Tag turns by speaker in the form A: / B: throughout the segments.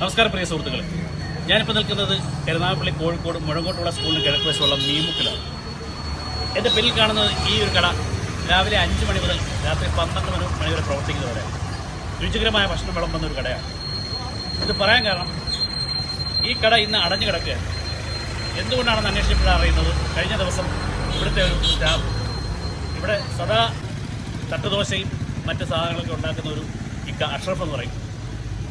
A: നമസ്കാരം പ്രിയ സുഹൃത്തുക്കളെ. ഞാനിപ്പോൾ നിൽക്കുന്നത് കരുനാഗപ്പള്ളി കോഴിക്കോട് മുഴങ്കോട്ടുള്ള സ്കൂളിന് കിഴക്ക് വശമുള്ള മീമുക്കിലാണ് എന്റെ പിന്നിൽ കാണുന്നത് ഈ ഒരു കട രാവിലെ അഞ്ച് മണി മുതൽ രാത്രി പന്ത്രണ്ട് മണി മണി വരെ പ്രവർത്തിക്കുന്നവരെ. രുചികരമായ ഭക്ഷണം വിളമ്പുന്ന ഒരു കടയാണ്. ഇത് പറയാൻ കാരണം ഈ കട ഇന്ന് അടഞ്ഞു കിടക്കുകയാണ്. എന്തുകൊണ്ടാണെന്ന് അന്വേഷിച്ചപ്പോഴാണ് അറിയുന്നത് കഴിഞ്ഞ ദിവസം ഇവിടുത്തെ ഒരു സ്റ്റാഫ് ഇവിടെ സദാ തട്ടുദോശയും മറ്റ് സാധനങ്ങളൊക്കെ ഉണ്ടാക്കുന്ന ഒരു ഇക്ക അഷ്റഫ് എന്ന് പറയും.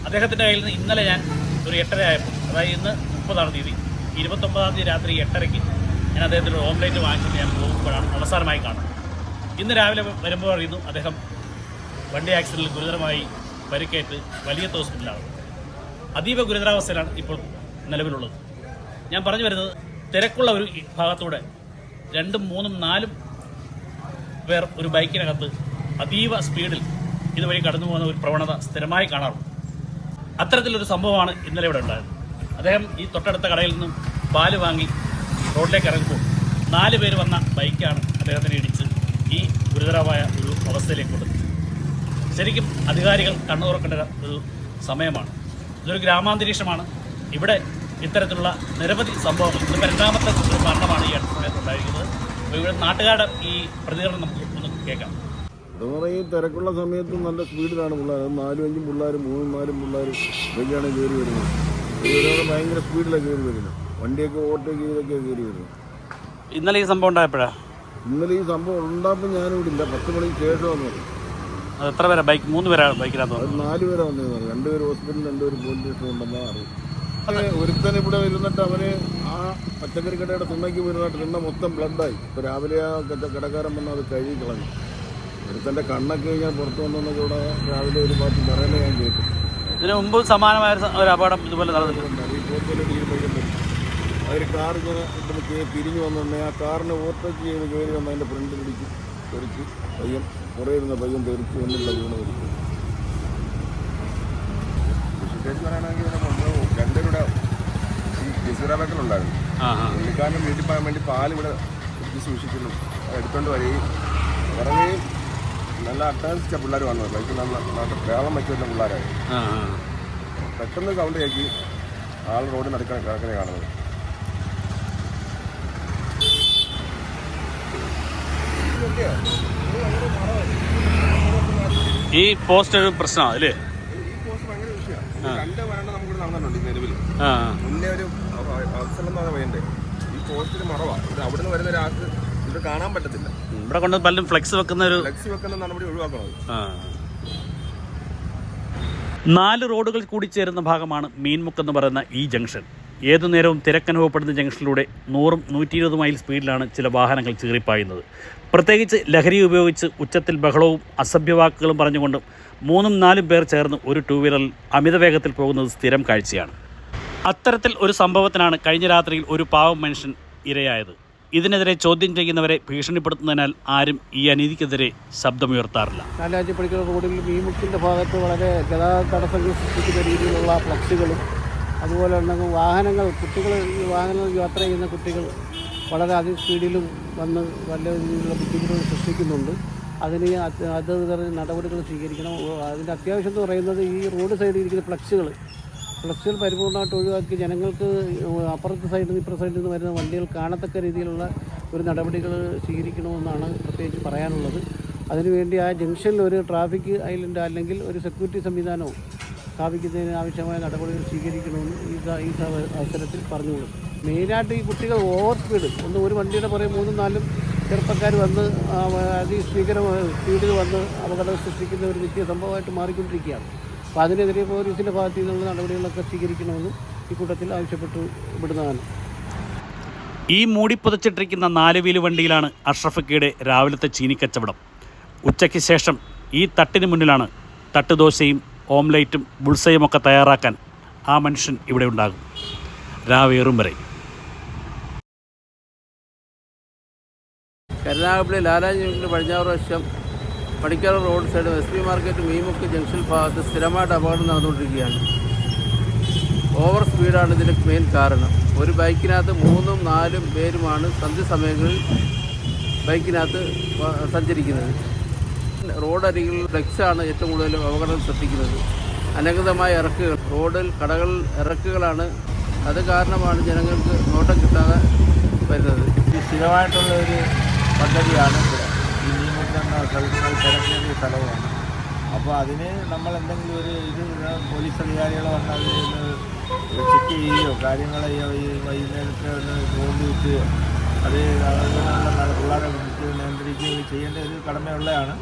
A: അദ്ദേഹത്തിന്റെ കയ്യിൽ നിന്ന് ഇന്നലെ ഞാൻ ഒരു എട്ടര ആയപ്പോൾ അതായത് ഇന്ന് മുപ്പതാം തീയതി ഇരുപത്തൊമ്പതാം തീയതി രാത്രി എട്ടരയ്ക്ക് ഞാൻ അദ്ദേഹത്തിന് ഒരു ഓംലേറ്റ് വാങ്ങിച്ചിട്ട് ഞാൻ പോകുമ്പോഴാണ് അവസാനമായി കാണുന്നത്. ഇന്ന് രാവിലെ വരുമ്പോൾ അറിയുന്നു അദ്ദേഹം വണ്ടി ആക്സിഡന്റിൽ ഗുരുതരമായി പരിക്കേറ്റ് വലിയ ഹോസ്പിറ്റലാണ് അതീവ ഗുരുതരാവസ്ഥയിലാണ് ഇപ്പോൾ നിലവിലുള്ളത്. ഞാൻ പറഞ്ഞു വരുന്നത് തിരക്കുള്ള ഒരു ഭാഗത്തൂടെ രണ്ടും മൂന്നും നാലും പേർ ഒരു ബൈക്കിനകത്ത് അതീവ സ്പീഡിൽ ഇതുവഴി കടന്നു പോകുന്ന ഒരു പ്രവണത സ്ഥിരമായി കാണാറുണ്ട്. അത്തരത്തിലൊരു സംഭവമാണ് ഇന്നലെ ഇവിടെ ഉണ്ടായത്. അദ്ദേഹം ഈ തൊട്ടടുത്ത കടയിൽ നിന്നും പാൽ വാങ്ങി റോഡിലേക്ക് ഇറങ്ങുമ്പോൾ നാല് പേര് വന്ന ബൈക്കാണ് അദ്ദേഹത്തിനെ ഇടിച്ച് ഈ ഗുരുതരമായ ഒരു അവസ്ഥയിലേക്ക് കൊടുത്തത് ശരിക്കും അധികാരികൾ കണ്ണു തുറക്കേണ്ട ഒരു സമയമാണ്. ഇതൊരു ഗ്രാമാന്തരീക്ഷമാണ്. ഇവിടെ ഇത്തരത്തിലുള്ള നിരവധി സംഭവങ്ങൾ ഇത് രണ്ടാമത്തെ ഒരു മരണമാണ് ഈ അടുത്ത സമയത്ത് ഉണ്ടായിരിക്കുന്നത്. അപ്പോൾ ഇവിടെ നാട്ടുകാരുടെ ഈ പ്രതികരണം നമുക്ക് ഒന്ന് കേൾക്കാം.
B: എന്ന് പറഞ്ഞാൽ ഈ തിരക്കുള്ള സമയത്ത് നല്ല സ്പീഡിലാണ് പിള്ളേർ. നാലും അഞ്ചും പിള്ളേർ മൂന്നും നാലും പിള്ളേർ ഇതൊക്കെയാണ് കയറി വരുന്നത്. ഇവരോട് ഭയങ്കര സ്പീഡിലാണ് കയറി വരുന്നത്. വണ്ടിയൊക്കെ ഓവർടേക്ക് ചെയ്തൊക്കെയാണ് കയറി വരുന്നത്.
A: ഇന്നലെ ഈ സംഭവം ഉണ്ടായപ്പോഴാണ്
B: ഇന്നലെ ഈ സംഭവം ഉണ്ടാകുമ്പോൾ ഞാനിവിടെ ഇല്ല. പത്ത് മണിക്ക് ശേഷം പറയും
A: അത് എത്ര പേരാ? ബൈക്ക് മൂന്ന് പേരാ ബൈക്കിനകത്ത്
B: അത് നാല് പേരാ വന്നത് രണ്ട് രണ്ടുപേര് ഹോസ്പിറ്റലിൽ രണ്ടുപേര് പോലീസ് സ്റ്റേഷൻ ഉണ്ടെന്നാണ് അറിയും. ഒരുത്തൻ ഇവിടെ വരുന്നിട്ട് അവന് ആ പച്ചക്കറി കടയുടെ തിണ്ണയ്ക്ക് വരുന്നിട്ട് തിണ്ണ മൊത്തം ബ്ലഡായി ഇപ്പോൾ രാവിലെ ആ കടക്കാരൻ വന്ന് അത് കഴുകി കളഞ്ഞു. ഒരുത്തന്റെ കണ്ണൊക്കെ കഴിഞ്ഞാൽ പുറത്തു വന്നൊക്കെ കൂടെ രാവിലെ ഒരു പാർട്ടി പറയുന്നത് ഞാൻ കേട്ടു.
A: ഇതിനു മുമ്പ് സമാനമായ ഒരു അപകടം ഇതുപോലെ നടന്നിട്ടുണ്ട്.
B: ഈ അവർ കാർ ഇങ്ങനെ ഇവിടെ കേ- തിരിഞ്ഞു വന്നിട്ടുണ്ടെങ്കിൽ ആ കാറിന് ഓവർടേക്ക് ചെയ്ത് കയറി വന്ന് അതിന്റെ ഫ്രണ്ടിൽ ഇടിച്ച് തെറിച്ച് പയ്യൻ കുറേ ഇരുന്ന പയ്യൻ തെറിച്ച് ഒന്നുള്ള വീണ്
C: വിശേഷിച്ച് പറയുകയാണെങ്കിൽ ഇവിടെ കൊണ്ട് രണ്ടുപേരുടെ ഈ പുള്ളിക്കാരന്റെ വീട്ടിൽ പോകാൻ വേണ്ടി പാൽ ഇവിടെ സൂക്ഷിക്കുന്നു എടുത്തോണ്ട് വരികയും ഇറങ്ങുകയും നല്ല അഡ്വാൻസ്ഡ് പിള്ളേർ വന്നത്. ബൈക്ക് നല്ല നല്ല വേളം വരുന്ന പിള്ളേരായി പെട്ടെന്ന് സൗണ്ട് കേൾക്കി ആൾ റോഡിൽ നടക്കാൻ കിടക്കണേ കാണുന്നത്.
A: ഈ പോസ്റ്റ് ഒരു പ്രശ്നമാണ് അല്ലേ
C: രണ്ട് മരണം നമുക്കിവിടെ നടന്നിട്ടുണ്ട് ഈ നിലവിൽ മുന്നേ ഒരു അവസരം എന്ന് പറഞ്ഞ ഈ പോസ്റ്റിന് മറവാണ് ഇത് അവിടെ നിന്ന് വരുന്ന ഒരാൾക്ക് ഇത് കാണാൻ പറ്റത്തില്ല.
A: ഇവിടെ കൊണ്ട് പലരും ഫ്ലെക്സ് വെക്കുന്ന ഒരു
C: ഫ്ലെക്സ് വെക്കുന്ന നടപടി ഒഴിവാക്കണം.
A: നാല് റോഡുകൾ കൂടി ചേരുന്ന ഭാഗമാണ് മീൻമുക്ക് എന്ന് പറയുന്ന ഈ ജംഗ്ഷൻ. ഏതു നേരവും തിരക്കനുഭവപ്പെടുന്ന ജംഗ്ഷനിലൂടെ നൂറും നൂറ്റി ഇരുപത് മൈൽ സ്പീഡിലാണ് ചില വാഹനങ്ങൾ ചീറിപ്പായുന്നത്. പ്രത്യേകിച്ച് ലഹരി ഉപയോഗിച്ച് ഉച്ചത്തിൽ ബഹളവും അസഭ്യവാക്കുകളും പറഞ്ഞുകൊണ്ടും മൂന്നും നാലും പേർ ചേർന്ന് ഒരു ടൂ വീലറിൽ അമിത വേഗത്തിൽ പോകുന്നത് സ്ഥിരം കാഴ്ചയാണ്. അത്തരത്തിൽ ഒരു സംഭവത്തിനാണ് കഴിഞ്ഞ രാത്രിയിൽ ഒരു പാവം മനുഷ്യൻ ഇരയായത്. ഇതിനെതിരെ ചോദ്യം ചെയ്യുന്നവരെ ഭീഷണിപ്പെടുത്തുന്നതിനാൽ ആരും ഈ അനീതിക്കെതിരെ ശബ്ദമുയർത്താറില്ല.
D: നാലാഴ്ചപ്പടിക്കുന്ന റോഡിൽ മീമുക്കിന്റെ ഭാഗത്ത് വളരെ ഗതാഗത തടസ്സങ്ങൾ സൃഷ്ടിക്കുന്ന രീതിയിലുള്ള ഫ്ലക്സുകളും അതുപോലെ തന്നെ വാഹനങ്ങൾ കുട്ടികൾ വാഹനങ്ങൾ യാത്ര ചെയ്യുന്ന കുട്ടികൾ വളരെ അതി സ്പീഡിലും വന്ന് നല്ല രീതിയിലുള്ള ബുദ്ധിമുട്ടുകൾ സൃഷ്ടിക്കുന്നുണ്ട്. അതിന് അത് നടപടികൾ സ്വീകരിക്കണം. അതിന്റെ അത്യാവശ്യം എന്ന് പറയുന്നത് ഈ റോഡ് സൈഡിൽ ഇരിക്കുന്ന ഫ്ലക്സുകൾ ഫ്ലക്സുകൾ പരിപൂർണമായിട്ട് ഒഴിവാക്കി ജനങ്ങൾക്ക് അപ്പുറത്തെ സൈഡിൽ നിന്ന് ഇപ്പുറത്തെ സൈഡിൽ നിന്ന് വരുന്ന വണ്ടികൾ കാണത്തക്ക രീതിയിലുള്ള ഒരു നടപടികൾ സ്വീകരിക്കണമെന്നാണ് പ്രത്യേകിച്ച് പറയാനുള്ളത്. അതിനുവേണ്ടി ആ ജംഗ്ഷനിൽ ഒരു ട്രാഫിക് ഐലൻഡ് അല്ലെങ്കിൽ ഒരു സെക്യൂരിറ്റി സംവിധാനവും സ്ഥാപിക്കുന്നതിന് ആവശ്യമായ നടപടികൾ സ്വീകരിക്കണമെന്ന് ഈ ഈ അവസരത്തിൽ പറഞ്ഞുകൊള്ളും മെയിനായിട്ട് ഈ കുട്ടികൾ ഓവർ സ്പീഡ്. ഒന്ന് ഒരു വണ്ടിയുടെ പുറകെ മൂന്നും നാലും ചെറുപ്പക്കാർ വന്ന് അതി അതിസ്പീകര സ്പീഡിൽ വന്ന് അപകടം സൃഷ്ടിക്കുന്ന ഒരു നിത്യ സംഭവമായിട്ട് മാറിക്കൊണ്ടിരിക്കുകയാണ്. അപ്പോൾ അതിനെതിരെ പോലീസിന്റെ ഭാഗത്തു നിന്നുള്ള നടപടികളൊക്കെ സ്വീകരിക്കണമെന്നും ഈ കൂട്ടത്തിൽ ആവശ്യപ്പെട്ടു വിടുന്നതാണ്.
A: ഈ മൂടിപ്പുതച്ചിട്ടിരിക്കുന്ന നാല് വീൽ വണ്ടിയിലാണ് അഷ്റഫക്കയുടെ രാവിലത്തെ ചീനിക്കച്ചവടം. ഉച്ചയ്ക്ക് ശേഷം ഈ തട്ടിന് മുന്നിലാണ് തട്ടുദോശയും ഓംലൈറ്റും ബുൾസയും ഒക്കെ തയ്യാറാക്കാൻ ആ മനുഷ്യൻ ഇവിടെ ഉണ്ടാകും. രാവേറും വരെ.
D: കരുനാഗപ്പള്ളി ലാലാജി പടിഞ്ഞാറ് വശം പടിക്കൽ road side S P market മീമുക്ക് junction ഭാഗത്ത് സ്ഥിരമായിട്ട് അപകടം നടന്നുകൊണ്ടിരിക്കുകയാണ്. ഓവർ സ്പീഡാണ് ഇതിന് മെയിൻ കാരണം. ഒരു ബൈക്കിനകത്ത് മൂന്നും നാലും പേരുമാണ് സന്ധ്യ സമയങ്ങളിൽ ബൈക്കിനകത്ത് സഞ്ചരിക്കുന്നത്. റോഡരികിൽ ഫ്ലെക്സാണ് ഏറ്റവും കൂടുതൽ അപകടം സൃഷ്ടിക്കുന്നത്
E: അനധികൃതമായ ഇറക്കുകൾ റോഡിൽ കടകൾ ഇറക്കുകളാണ്. അത് കാരണമാണ് ജനങ്ങൾക്ക് നോട്ടം കിട്ടാതെ വരുന്നത്.
F: സ്ഥിരമായിട്ടുള്ള ഒരു പദ്ധതിയാണ് സ്ഥലത്ത് കിടക്കുന്ന സ്ഥലമാണ്. അപ്പോൾ അതിന് നമ്മൾ എന്തെങ്കിലും ഒരു ഇത് പോലീസ് അധികാരികൾ വന്ന് അതിന് ചെക്ക് ചെയ്യുകയോ കാര്യങ്ങളെ ഈ വൈകുന്നേരത്തെ ഒന്ന് നോമ്പ് വെക്കുകയോ അത് അതുപോലെ പിള്ളേരെ നിയന്ത്രിക്കുകയോ ചെയ്യേണ്ട ഒരു കടമയുള്ളതാണ്.